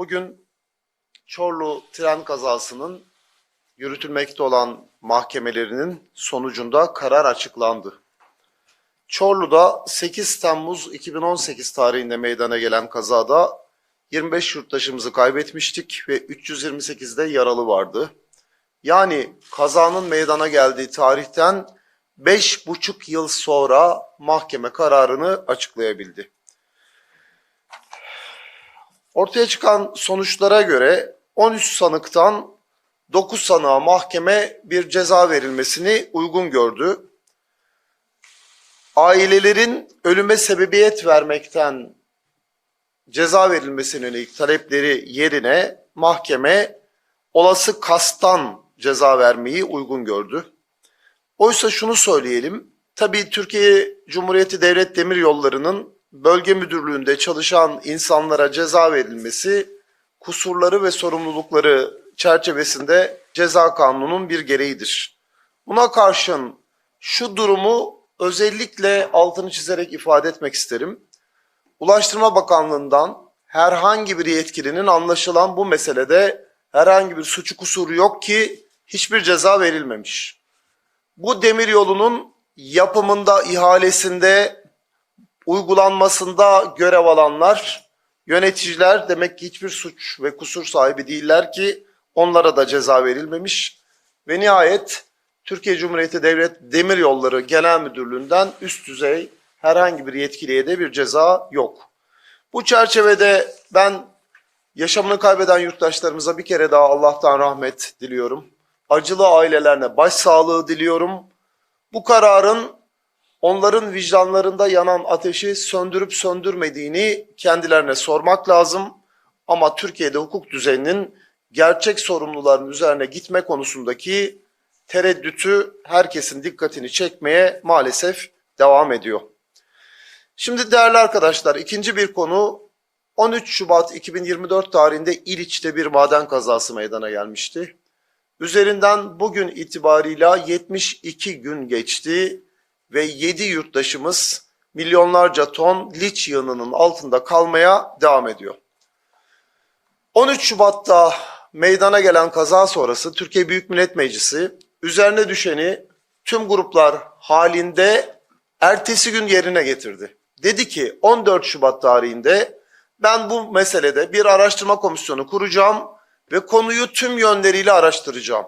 Bugün Çorlu tren kazasının yürütülmekte olan mahkemelerinin sonucunda karar açıklandı. Çorlu'da 8 Temmuz 2018 tarihinde meydana gelen kazada 25 yurttaşımızı kaybetmiştik ve 328'de yaralı vardı. Yani kazanın meydana geldiği tarihten 5,5 yıl sonra mahkeme kararını açıklayabildi. Ortaya çıkan sonuçlara göre 13 sanıktan 9 sanığa mahkeme bir ceza verilmesini uygun gördü. Ailelerin ölüme sebebiyet vermekten ceza verilmesine yönelik talepleri yerine mahkeme olası kastan ceza vermeyi uygun gördü. Oysa şunu söyleyelim, tabii Türkiye Cumhuriyeti Devlet Demiryolları'nın bölge müdürlüğünde çalışan insanlara ceza verilmesi kusurları ve sorumlulukları çerçevesinde ceza kanununun bir gereğidir. Buna karşın şu durumu özellikle altını çizerek ifade etmek isterim. Ulaştırma Bakanlığı'ndan herhangi bir yetkilinin anlaşılan bu meselede herhangi bir suçu kusuru yok ki hiçbir ceza verilmemiş. Bu demir yolunun yapımında, ihalesinde, uygulanmasında görev alanlar, yöneticiler demek ki hiçbir suç ve kusur sahibi değiller ki onlara da ceza verilmemiş. Ve nihayet Türkiye Cumhuriyeti Devlet Demiryolları Genel Müdürlüğü'nden üst düzey herhangi bir yetkiliye de bir ceza yok. Bu çerçevede ben yaşamını kaybeden yurttaşlarımıza bir kere daha Allah'tan rahmet diliyorum. Acılı ailelerine başsağlığı diliyorum. Bu kararın onların vicdanlarında yanan ateşi söndürüp söndürmediğini kendilerine sormak lazım. Ama Türkiye'de hukuk düzeninin gerçek sorumluların üzerine gitme konusundaki tereddütü herkesin dikkatini çekmeye maalesef devam ediyor. Şimdi değerli arkadaşlar ikinci bir konu 13 Şubat 2024 tarihinde İliç'te bir maden kazası meydana gelmişti. Üzerinden bugün itibarıyla 72 gün geçti ve 7 yurttaşımız milyonlarca ton liç yığınının altında kalmaya devam ediyor. 13 Şubat'ta meydana gelen kaza sonrası Türkiye Büyük Millet Meclisi üzerine düşeni tüm gruplar halinde ertesi gün yerine getirdi. Dedi ki 14 Şubat tarihinde ben bu meselede bir araştırma komisyonu kuracağım ve konuyu tüm yönleriyle araştıracağım.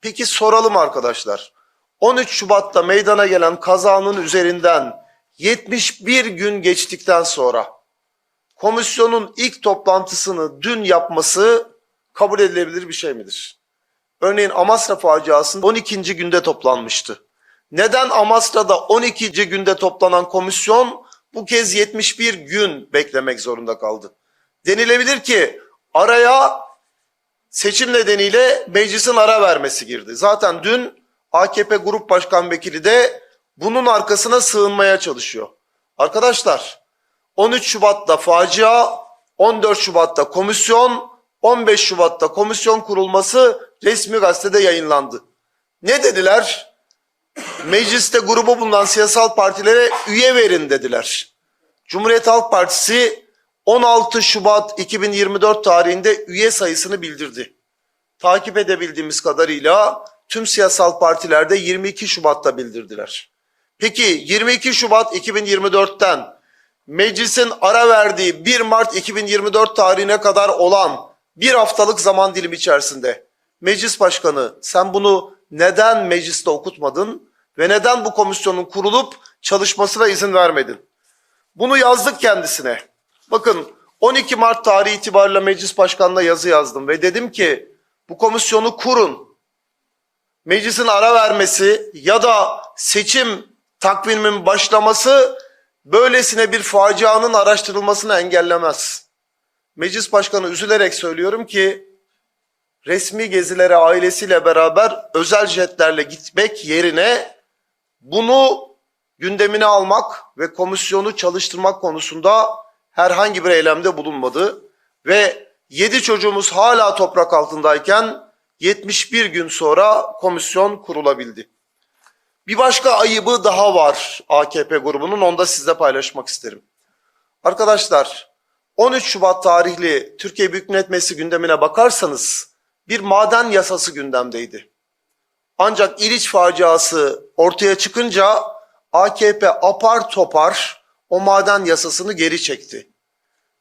Peki soralım arkadaşlar. 13 Şubat'ta meydana gelen kazanın üzerinden 71 gün geçtikten sonra komisyonun ilk toplantısını dün yapması kabul edilebilir bir şey midir? Örneğin Amasra faciasının 12. günde toplanmıştı. Neden Amasra'da 12. günde toplanan komisyon bu kez 71 gün beklemek zorunda kaldı? Denilebilir ki araya seçim nedeniyle meclisin ara vermesi girdi. Zaten dün AKP Grup Başkan Vekili de bunun arkasına sığınmaya çalışıyor. Arkadaşlar 13 Şubat'ta facia, 14 Şubat'ta komisyon, 15 Şubat'ta komisyon kurulması resmi gazetede yayınlandı. Ne dediler? Mecliste grubu bulunan siyasal partilere üye verin dediler. Cumhuriyet Halk Partisi 16 Şubat 2024 tarihinde üye sayısını bildirdi. Takip edebildiğimiz kadarıyla tüm siyasal partilerde 22 Şubat'ta bildirdiler. Peki 22 Şubat 2024'ten meclisin ara verdiği 1 Mart 2024 tarihine kadar olan bir haftalık zaman dilimi içerisinde meclis başkanı sen bunu neden mecliste okutmadın ve neden bu komisyonun kurulup çalışmasına izin vermedin? Bunu yazdık kendisine. Bakın 12 Mart tarihi itibariyle meclis başkanına yazı yazdım ve dedim ki bu komisyonu kurun. Meclisin ara vermesi ya da seçim takviminin başlaması böylesine bir facianın araştırılmasını engellemez. Meclis başkanı üzülerek söylüyorum ki resmi gezilere ailesiyle beraber özel jetlerle gitmek yerine bunu gündemine almak ve komisyonu çalıştırmak konusunda herhangi bir eylemde bulunmadı ve 7 çocuğumuz hala toprak altındayken 71 gün sonra komisyon kurulabildi. Bir başka ayıbı daha var AKP grubunun onu da sizle paylaşmak isterim. Arkadaşlar 13 Şubat tarihli Türkiye Büyük Millet Meclisi gündemine bakarsanız bir maden yasası gündemdeydi. Ancak İliç faciası ortaya çıkınca AKP apar topar o maden yasasını geri çekti.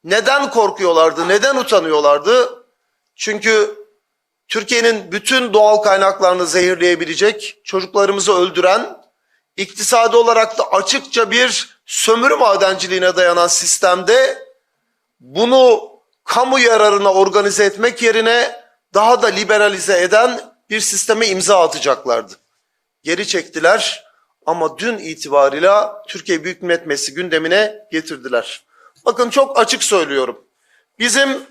Neden korkuyorlardı? Neden utanıyorlardı? Çünkü Türkiye'nin bütün doğal kaynaklarını zehirleyebilecek, çocuklarımızı öldüren, iktisadi olarak da açıkça bir sömürü madenciliğine dayanan sistemde bunu kamu yararına organize etmek yerine daha da liberalize eden bir sisteme imza atacaklardı. Geri çektiler ama dün itibarıyla Türkiye Büyük Millet Meclisi gündemine getirdiler. Bakın çok açık söylüyorum. Bizim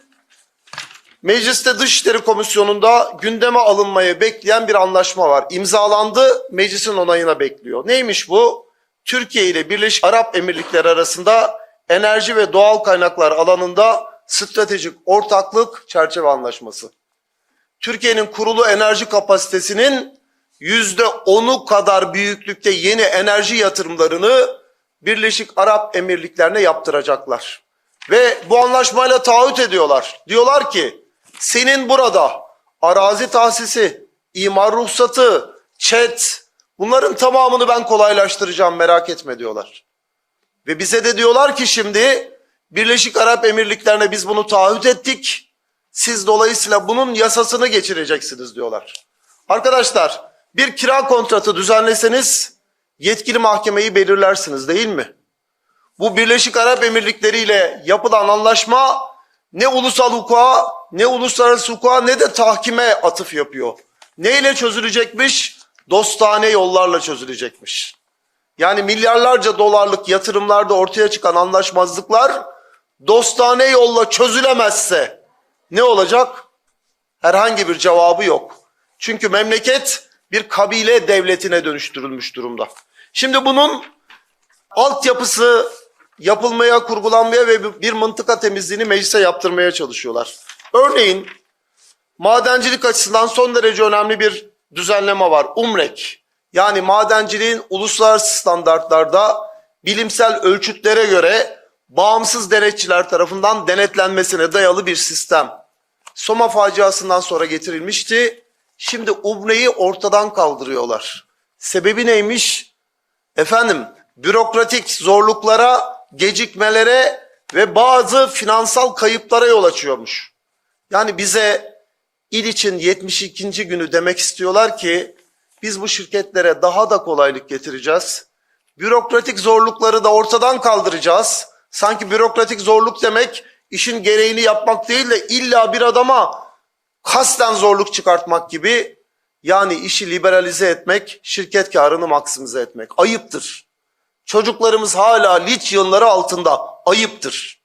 Mecliste Dışişleri Komisyonu'nda gündeme alınmayı bekleyen bir anlaşma var. İmzalandı, meclisin onayına bekliyor. Neymiş bu? Türkiye ile Birleşik Arap Emirlikleri arasında enerji ve doğal kaynaklar alanında stratejik ortaklık çerçeve anlaşması. Türkiye'nin kurulu enerji kapasitesinin yüzde onu kadar büyüklükte yeni enerji yatırımlarını Birleşik Arap Emirlikleri'ne yaptıracaklar. Ve bu anlaşmayla taahhüt ediyorlar. Diyorlar ki senin burada arazi tahsisi, imar ruhsatı, çet bunların tamamını ben kolaylaştıracağım merak etme diyorlar. Ve bize de diyorlar ki şimdi Birleşik Arap Emirlikleri'ne biz bunu taahhüt ettik. Siz dolayısıyla bunun yasasını geçireceksiniz diyorlar. Arkadaşlar bir kira kontratı düzenleseniz yetkili mahkemeyi belirlersiniz değil mi? Bu Birleşik Arap Emirlikleri ile yapılan anlaşma ne ulusal hukuka ne uluslararası hukuka ne de tahkime atıf yapıyor. Neyle çözülecekmiş? Dostane yollarla çözülecekmiş. Yani milyarlarca dolarlık yatırımlarda ortaya çıkan anlaşmazlıklar dostane yolla çözülemezse ne olacak? Herhangi bir cevabı yok. Çünkü memleket bir kabile devletine dönüştürülmüş durumda. Şimdi bunun altyapısı yapılmaya, kurgulanmaya ve bir mıntıka temizliğini meclise yaptırmaya çalışıyorlar. Örneğin madencilik açısından son derece önemli bir düzenleme var. UMREK yani madenciliğin uluslararası standartlarda bilimsel ölçütlere göre bağımsız denetçiler tarafından denetlenmesine dayalı bir sistem. Soma faciasından sonra getirilmişti. Şimdi UMRE'yi ortadan kaldırıyorlar. Sebebi neymiş? Efendim bürokratik zorluklara, gecikmelere ve bazı finansal kayıplara yol açıyormuş. Yani bize İliç'in 72. günü demek istiyorlar ki biz bu şirketlere daha da kolaylık getireceğiz. Bürokratik zorlukları da ortadan kaldıracağız. Sanki bürokratik zorluk demek işin gereğini yapmak değil de illa bir adama kasten zorluk çıkartmak gibi yani işi liberalize etmek, şirket karını maksimize etmek. Ayıptır. Çocuklarımız hala liç yığınları altında. Ayıptır.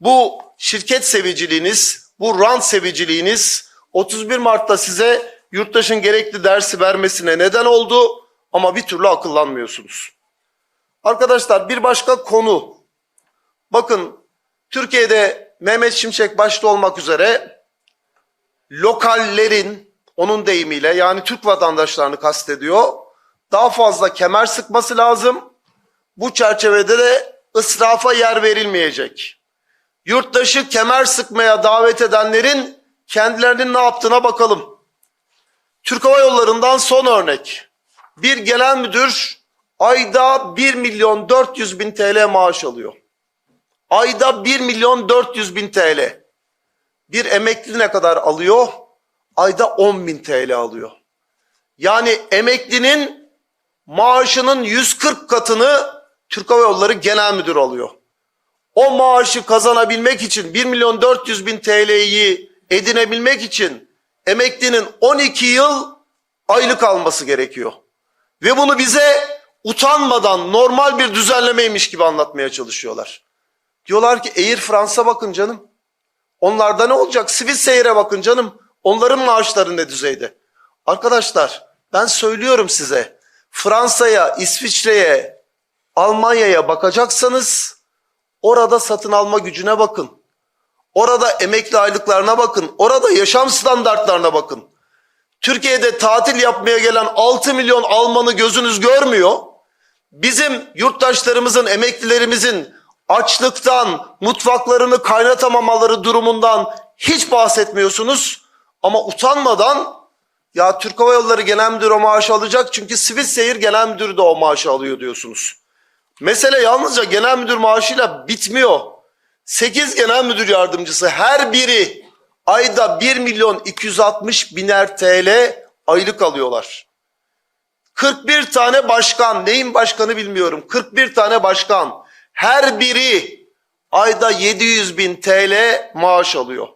Bu şirket seviciliğiniz, bu rant seviciliğiniz 31 Mart'ta size yurttaşın gerekli dersi vermesine neden oldu ama bir türlü akıllanmıyorsunuz. Arkadaşlar bir başka konu. Bakın Türkiye'de Mehmet Şimşek başta olmak üzere lokallerin onun deyimiyle yani Türk vatandaşlarını kastediyor. Daha fazla kemer sıkması lazım. Bu çerçevede de ısrafa yer verilmeyecek. Yurttaşı kemer sıkmaya davet edenlerin kendilerinin ne yaptığına bakalım. Türk Hava Yolları'ndan son örnek. Bir genel müdür ayda 1 milyon 400 bin TL maaş alıyor. Ayda 1 milyon 400 bin TL. Bir emekli ne kadar alıyor? Ayda 10 bin TL alıyor. Yani emeklinin maaşının 140 katını Türk Hava Yolları Genel Müdür alıyor. O maaşı kazanabilmek için 1 milyon 400 bin TL'yi edinebilmek için emeklinin 12 yıl aylık alması gerekiyor. Ve bunu bize utanmadan normal bir düzenlemeymiş gibi anlatmaya çalışıyorlar. Diyorlar ki Air Fransa bakın canım. Onlarda ne olacak? Swiss Air'e bakın canım. Onların maaşları ne düzeyde? Arkadaşlar ben söylüyorum size. Fransa'ya, İsviçre'ye, Almanya'ya bakacaksanız orada satın alma gücüne bakın. Orada emekli aylıklarına bakın. Orada yaşam standartlarına bakın. Türkiye'de tatil yapmaya gelen 6 milyon Almanı gözünüz görmüyor. Bizim yurttaşlarımızın, emeklilerimizin açlıktan, mutfaklarını kaynatamamaları durumundan hiç bahsetmiyorsunuz. Ama utanmadan ya Türk Hava Yolları Genel Müdürü o maaşı alacak çünkü Sivil Seyir Genel Müdürü de o maaşı alıyor diyorsunuz. Mesele yalnızca genel müdür maaşıyla bitmiyor. 8 genel müdür yardımcısı her biri ayda 1 milyon 260 biner TL aylık alıyorlar. 41 tane başkan, neyin başkanı bilmiyorum. 41 tane başkan. Her biri ayda 700 bin TL maaş alıyor.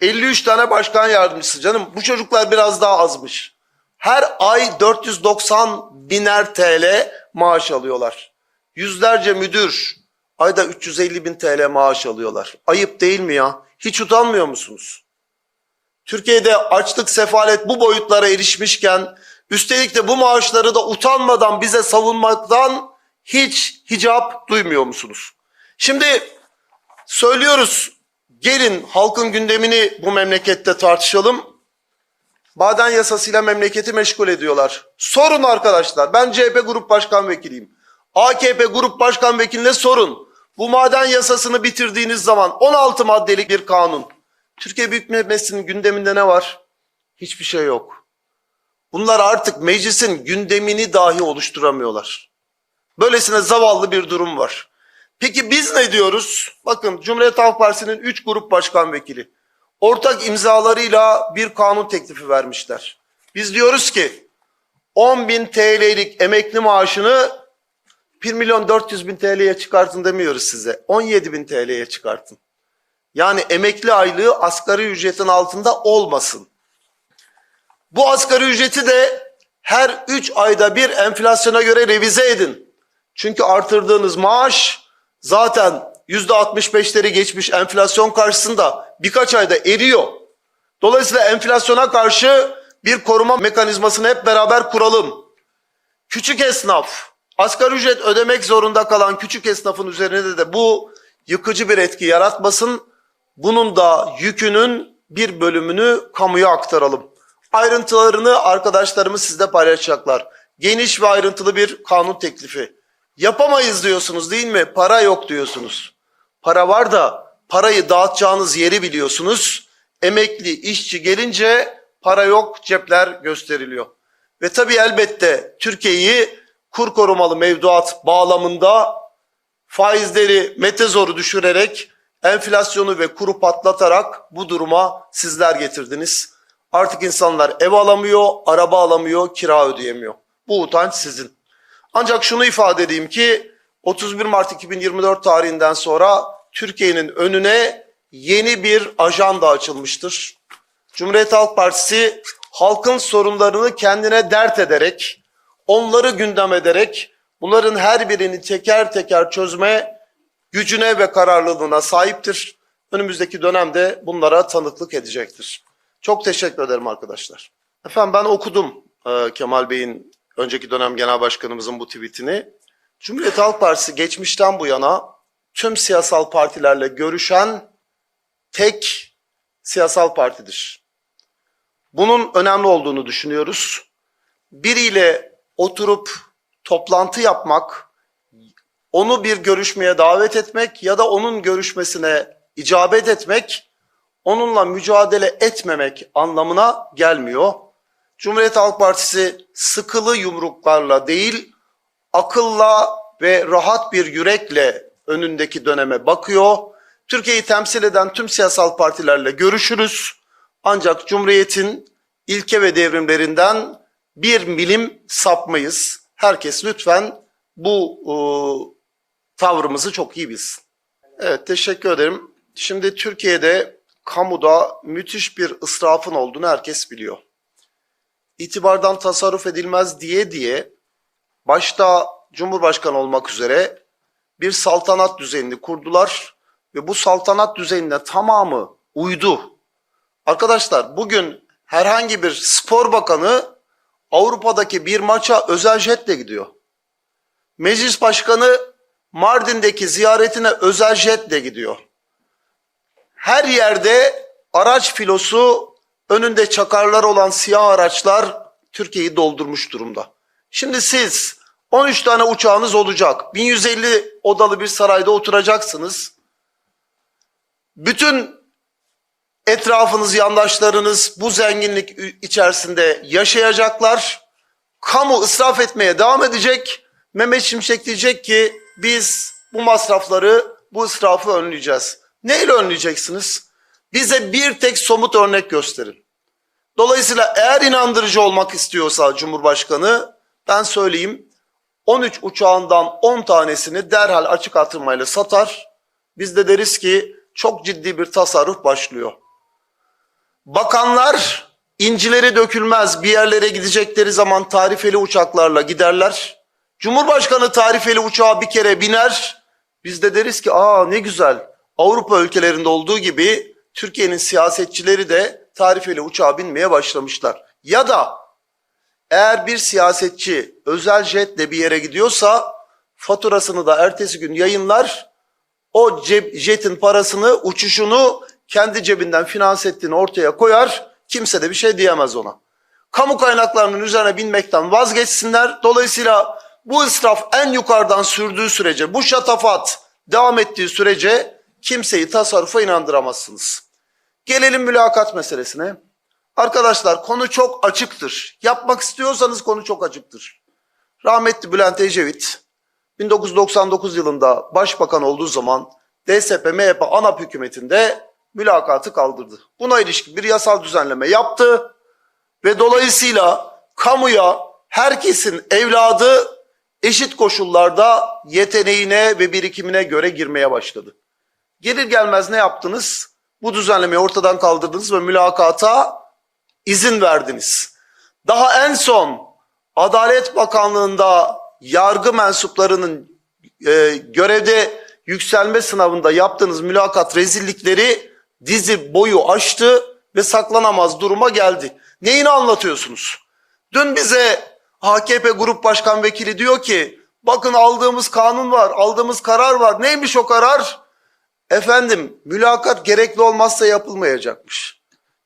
53 tane başkan yardımcısı canım. Bu çocuklar biraz daha azmış. Her ay 490 biner TL maaş alıyorlar. Yüzlerce müdür ayda 350 bin TL maaş alıyorlar. Ayıp değil mi ya? Hiç utanmıyor musunuz? Türkiye'de açlık, sefalet bu boyutlara erişmişken üstelik de bu maaşları da utanmadan bize savunmaktan hiç hicap duymuyor musunuz? Şimdi söylüyoruz gelin halkın gündemini bu memlekette tartışalım. Maden yasasıyla memleketi meşgul ediyorlar. Sorun arkadaşlar. Ben CHP Grup Başkan Vekiliyim. AKP Grup Başkan Vekiline sorun. Bu maden yasasını bitirdiğiniz zaman 16 maddelik bir kanun. Türkiye Büyük Millet Meclisi'nin gündeminde ne var? Hiçbir şey yok. Bunlar artık meclisin gündemini dahi oluşturamıyorlar. Böylesine zavallı bir durum var. Peki biz ne diyoruz? Bakın Cumhuriyet Halk Partisi'nin 3 grup başkan vekili ortak imzalarıyla bir kanun teklifi vermişler. Biz diyoruz ki 10 bin TL'lik emekli maaşını 1 milyon 400 bin TL'ye çıkartın demiyoruz size. 17 bin TL'ye çıkartın. Yani emekli aylığı asgari ücretin altında olmasın. Bu asgari ücreti de her 3 ayda bir enflasyona göre revize edin. Çünkü artırdığınız maaş zaten %65'leri geçmiş enflasyon karşısında birkaç ayda eriyor. Dolayısıyla enflasyona karşı bir koruma mekanizmasını hep beraber kuralım. Küçük esnaf, asgari ücret ödemek zorunda kalan küçük esnafın üzerinde de bu yıkıcı bir etki yaratmasın. Bunun da yükünün bir bölümünü kamuya aktaralım. Ayrıntılarını arkadaşlarımız sizde paylaşacaklar. Geniş ve ayrıntılı bir kanun teklifi. Yapamayız diyorsunuz değil mi? Para yok diyorsunuz. Para var da parayı dağıtacağınız yeri biliyorsunuz. Emekli işçi gelince para yok cepler gösteriliyor. Ve tabii elbette Türkiye'yi kur korumalı mevduat bağlamında faizleri metezoru düşürerek enflasyonu ve kuru patlatarak bu duruma sizler getirdiniz. Artık insanlar ev alamıyor, araba alamıyor, kira ödeyemiyor. Bu utanç sizin. Ancak şunu ifade edeyim ki 31 Mart 2024 tarihinden sonra Türkiye'nin önüne yeni bir ajanda açılmıştır. Cumhuriyet Halk Partisi halkın sorunlarını kendine dert ederek, onları gündem ederek bunların her birini teker teker çözme gücüne ve kararlılığına sahiptir. Önümüzdeki dönemde bunlara tanıklık edecektir. Çok teşekkür ederim arkadaşlar. Efendim ben okudum e, Kemal Bey'in önceki dönem genel başkanımızın bu tweetini. Cumhuriyet Halk Partisi geçmişten bu yana tüm siyasal partilerle görüşen tek siyasal partidir. Bunun önemli olduğunu düşünüyoruz. Biriyle oturup toplantı yapmak, onu bir görüşmeye davet etmek ya da onun görüşmesine icabet etmek, onunla mücadele etmemek anlamına gelmiyor. Cumhuriyet Halk Partisi sıkılı yumruklarla değil, akılla ve rahat bir yürekle önündeki döneme bakıyor. Türkiye'yi temsil eden tüm siyasal partilerle görüşürüz. Ancak Cumhuriyet'in ilke ve devrimlerinden bir milim sapmayız. Herkes lütfen bu e, tavrımızı çok iyi bilsin. Evet teşekkür ederim. Şimdi Türkiye'de kamuda müthiş bir ısrafın olduğunu herkes biliyor. İtibardan tasarruf edilmez diye diye başta Cumhurbaşkanı olmak üzere bir saltanat düzenini kurdular ve bu saltanat düzenine tamamı uydu. Arkadaşlar bugün herhangi bir spor bakanı Avrupa'daki bir maça özel jetle gidiyor. Meclis başkanı Mardin'deki ziyaretine özel jetle gidiyor. Her yerde araç filosu önünde çakarlar olan siyah araçlar Türkiye'yi doldurmuş durumda. Şimdi siz 13 tane uçağınız olacak. 1150 odalı bir sarayda oturacaksınız. Bütün etrafınız, yandaşlarınız bu zenginlik içerisinde yaşayacaklar. Kamu israf etmeye devam edecek. Mehmet Şimşek diyecek ki biz bu masrafları, bu israfı önleyeceğiz. Neyle önleyeceksiniz? Bize bir tek somut örnek gösterin. Dolayısıyla eğer inandırıcı olmak istiyorsa Cumhurbaşkanı ben söyleyeyim 13 uçağından 10 tanesini derhal açık artırmayla satar. Biz de deriz ki çok ciddi bir tasarruf başlıyor. Bakanlar incileri dökülmez bir yerlere gidecekleri zaman tarifeli uçaklarla giderler. Cumhurbaşkanı tarifeli uçağa bir kere biner. Biz de deriz ki aa ne güzel Avrupa ülkelerinde olduğu gibi Türkiye'nin siyasetçileri de tarifeli uçağa binmeye başlamışlar. Ya da eğer bir siyasetçi özel jetle bir yere gidiyorsa faturasını da ertesi gün yayınlar. O jetin parasını, uçuşunu kendi cebinden finanse ettiğini ortaya koyar. Kimse de bir şey diyemez ona. Kamu kaynaklarının üzerine binmekten vazgeçsinler. Dolayısıyla bu israf en yukarıdan sürdüğü sürece, bu şatafat devam ettiği sürece kimseyi tasarrufa inandıramazsınız. Gelelim mülakat meselesine. Arkadaşlar konu çok açıktır. Yapmak istiyorsanız konu çok açıktır. Rahmetli Bülent Ecevit 1999 yılında başbakan olduğu zaman DSP MHP ANAP hükümetinde mülakatı kaldırdı. Buna ilişkin bir yasal düzenleme yaptı ve dolayısıyla kamuya herkesin evladı eşit koşullarda yeteneğine ve birikimine göre girmeye başladı. Gelir gelmez ne yaptınız? Bu düzenlemeyi ortadan kaldırdınız ve mülakata izin verdiniz. Daha en son Adalet Bakanlığı'nda yargı mensuplarının e, görevde yükselme sınavında yaptığınız mülakat rezillikleri dizi boyu aştı ve saklanamaz duruma geldi. Neyini anlatıyorsunuz? Dün bize AKP Grup Başkan Vekili diyor ki bakın aldığımız kanun var, aldığımız karar var. Neymiş o karar? Efendim mülakat gerekli olmazsa yapılmayacakmış.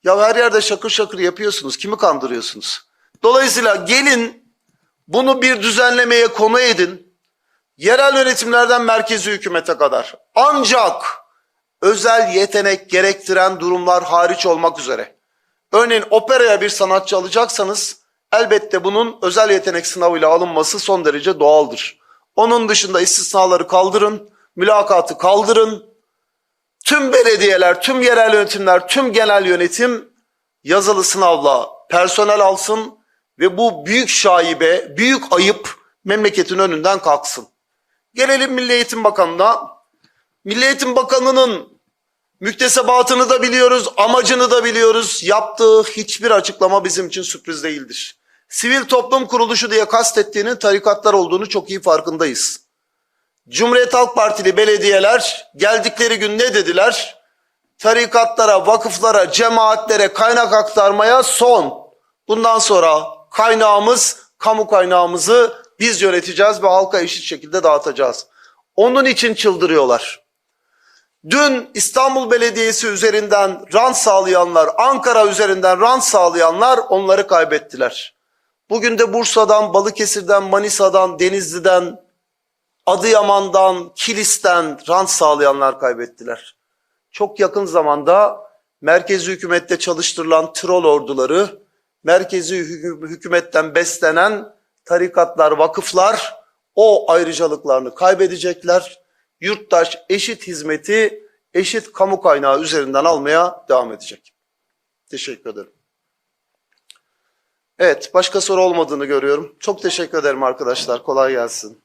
Ya her yerde şakır şakır yapıyorsunuz. Kimi kandırıyorsunuz? Dolayısıyla gelin bunu bir düzenlemeye konu edin. Yerel yönetimlerden merkezi hükümete kadar. Ancak özel yetenek gerektiren durumlar hariç olmak üzere. Örneğin operaya bir sanatçı alacaksanız elbette bunun özel yetenek sınavıyla alınması son derece doğaldır. Onun dışında istisnaları kaldırın, mülakatı kaldırın. Tüm belediyeler, tüm yerel yönetimler, tüm genel yönetim yazılı sınavla personel alsın ve bu büyük şaibe, büyük ayıp memleketin önünden kalksın. Gelelim Milli Eğitim Bakanı'na. Milli Eğitim Bakanı'nın müktesebatını da biliyoruz, amacını da biliyoruz. Yaptığı hiçbir açıklama bizim için sürpriz değildir. Sivil toplum kuruluşu diye kastettiğinin tarikatlar olduğunu çok iyi farkındayız. Cumhuriyet Halk Partili belediyeler geldikleri gün ne dediler? Tarikatlara, vakıflara, cemaatlere kaynak aktarmaya son. Bundan sonra kaynağımız, kamu kaynağımızı biz yöneteceğiz ve halka eşit şekilde dağıtacağız. Onun için çıldırıyorlar. Dün İstanbul Belediyesi üzerinden rant sağlayanlar, Ankara üzerinden rant sağlayanlar onları kaybettiler. Bugün de Bursa'dan, Balıkesir'den, Manisa'dan, Denizli'den, Adıyaman'dan, Kilis'ten rant sağlayanlar kaybettiler. Çok yakın zamanda merkezi hükümette çalıştırılan troll orduları, merkezi hükü- hükümetten beslenen tarikatlar, vakıflar o ayrıcalıklarını kaybedecekler. Yurttaş eşit hizmeti, eşit kamu kaynağı üzerinden almaya devam edecek. Teşekkür ederim. Evet, başka soru olmadığını görüyorum. Çok teşekkür ederim arkadaşlar. Kolay gelsin.